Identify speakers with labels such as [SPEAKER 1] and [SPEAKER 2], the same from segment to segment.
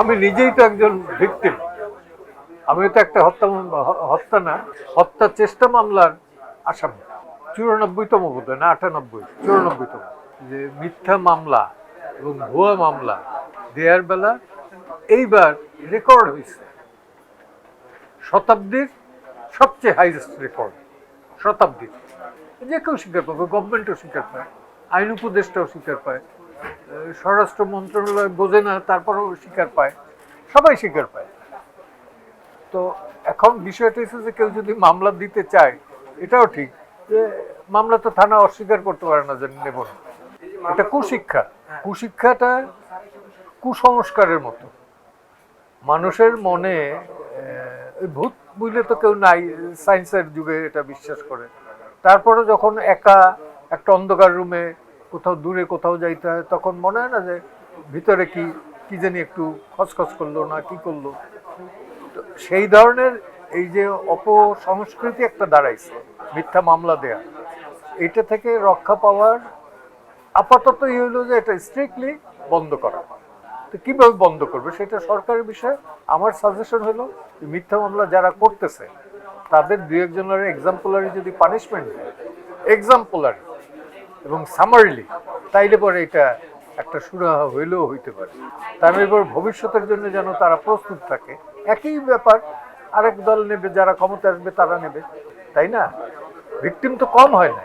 [SPEAKER 1] আমি নিজেই তো একজন ভিকটিম আমিও তো একটা হত্যা হত্যা না, হত্যা চেষ্টা মামলার আসামি। চুরানব্বইতম বোধ হয় না, আটানব্বই, চুরানব্বইতম। যে মিথ্যা মামলা এবং ভুয়া মামলা দেওয়ার বেলা এইবার রেকর্ড হয়েছে। শতাব্দীর সবচেয়ে হাইয়েস্ট রেকর্ড শতাব্দীর। যে কেউ স্বীকার পাবে গভর্নমেন্টও স্বীকার পায়, আইন উপদেষ্টাও স্বীকার পায়। স্বরাষ্ট্র মন্ত্রণালয় বোঝে না, তারপরেও স্বীকার পায়। সবাই স্বীকার পায়। তো এখন বিষয়টা হচ্ছে যে কেউ যদি মামলা দিতে চায়, এটাও ঠিক যে মামলা তো থানা অস্বীকার করতে পারে না যে নেব না। এটা কুশিক্ষা। কুশিক্ষাটা কুসংস্কারের মতো। মানুষের মনে ভূত বুঝলে তো কেউ নাই, সায়েন্সের যুগে এটা বিশ্বাস করে। তারপরে যখন একা একটা অন্ধকার রুমে কোথাও দূরে কোথাও যাইতে হয়, তখন মনে হয় না যে ভিতরে কি কি জানি একটু খসখস করল না কি করল। সেই ধরনের এই যে অপসংস্কৃতি একটা দাঁড়াইছে, মিথ্যা মামলা দেয়া, এটা থেকে রক্ষা পাওয়ার আপাতত এই হলো যে এটা স্ট্রিক্টলি বন্ধ করা। তো কীভাবে বন্ধ করবে সেটা সরকারের বিষয় আমার সাজেশন হলো মিথ্যা মামলা যারা করতেছে, তাদের দু একজনের এক্সাম্পলারি যদি পানিশমেন্ট দেয় এক্সাম্পলারি এবং সামারিলি তাইলে পরে এটা একটা সুরাহা হইলেও হইতে পারে। তার এবার ভবিষ্যতের জন্য যেন তারা প্রস্তুত থাকে, একই ব্যাপার, আরেক দল নেবে, যারা ক্ষমতা আসবে তারা নেবে, তাই না? ভিকটিম তো কম হয় না।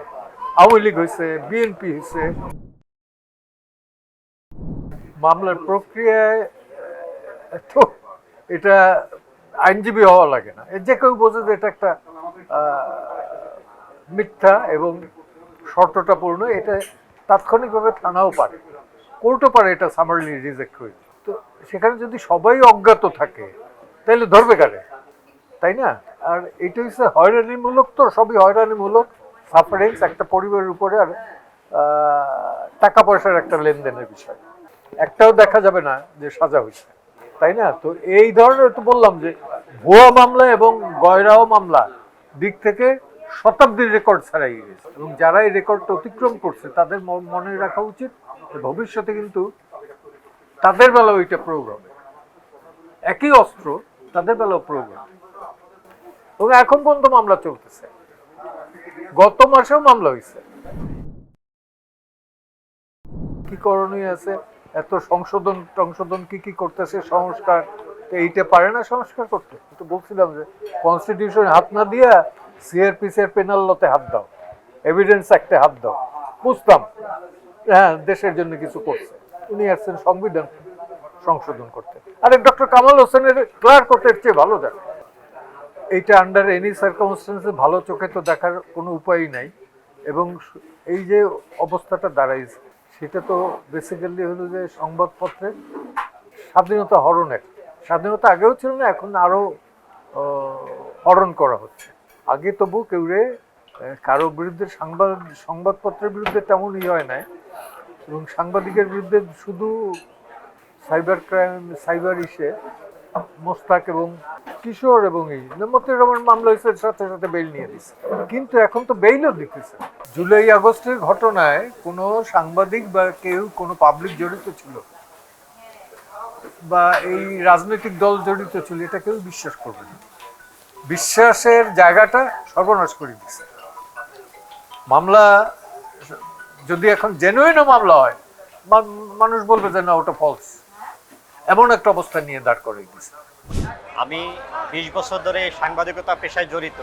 [SPEAKER 1] আওয়ামী লীগ হয়েছে বিএনপি হয়েছে মামলার প্রক্রিয়ায় তো এটা আইনজীবী হওয়া লাগে না। যে কেউ বোঝে যে এটা একটা মিথ্যা এবং শর্তটা পূর্ণ, এটা তাৎক্ষণিকভাবে থানাও পারে, কোর্টও পারে এটা সামারলি রিজেক্ট হয়ে। তো সেখানে যদি সবাই অজ্ঞাত থাকে, তাহলে ধরবে কারে? তাই না? আর এটা হচ্ছে হয়রানিমূলক তো, সবই হয়রানিমূলক সাফারেন্স একটা পরিবারের উপরে আর টাকা পয়সার একটা লেনদেনের বিষয়। একটাও দেখা যাবে না যে সাজা হয়েছে, তাই না? তো এই ধরনের তো বললাম যে ভুয়া মামলা এবং গয়রাও মামলা দিক থেকে শতাব্দীর রেকর্ড ছাড়াই গেছে। এবং যারা এই রেকর্ডটা অতিক্রম করছে, তাদের মনে রাখা উচিত ভবিষ্যতে কিন্তু তাদের বেলা ওইটা প্রয়োগ হবে একই অস্ত্র, তাদের বেলাও প্রয়োগ হবে এবং এখন পর্যন্ত মামলা চলতেছে। গত মাসেও মামলা হয়েছে কি করণীয় আছে? এত সংশোধন সংশোধন কি কি করতেছে? সংস্কার এইটা পারে না সংস্কার করতে? তো বলছিলাম যে কনস্টিটিউশন হাত না দিয়া সিআরপিসি এর পেনাল লতে হাত দাও। এভিডেন্স অ্যাক্টে হাত দাও। বুঝতাম হ্যাঁ দেশের জন্য কিছু করছে। উনি আসছেন সংবিধান সংশোধন করতে। আরে ডক্টর কামাল হোসেনের ক্লার্ক করতে চেয়ে ভালো দেখে। এইটা আন্ডার এনি সার্কামস্টেন্সে ভালো চোখে তো দেখার কোনো উপায়ই নাই। এবং এই যে অবস্থাটা দাঁড়াইছে, সেটা তো বেসিক্যালি হলো যে সংবাদপত্রের স্বাধীনতা হরণের। স্বাধীনতা আগেও ছিল না, এখন আরও হরণ করা হচ্ছে। আগে তবু কেউ রে কারও বিরুদ্ধে সংবাদ, সংবাদপত্রের বিরুদ্ধে তেমন ই হয় না এবং সাংবাদিকের বিরুদ্ধে শুধু সাইবার ক্রাইম, সাইবার ইসে, মোস্তাক এবং কিশোর এবং এই মতিউর রহমান মামলা হয়েছে সাথে সাথে বেল নিয়ে দিচ্ছে কিন্তু এখন তো বেইলও দিতেছে। জুলাই, আগস্টের ঘটনায় কোনো সাংবাদিক বা কেউ, কোনো পাবলিক জড়িত ছিল বা এই রাজনৈতিক দল জড়িত ছিল, এটা কেউ বিশ্বাস করবে না। বিশ্বাসের জায়গাটা সর্বনাশ করে দিচ্ছে মামলা, যদি এখন জেনুইনও মামলা হয় মানুষ বলবে যে না, ওটা ফলস এমন একটা অবস্থা নিয়ে দাঁড় করে দিচ্ছে
[SPEAKER 2] আমি বিশ বছর ধরে সাংবাদিকতা পেশায় জড়িত।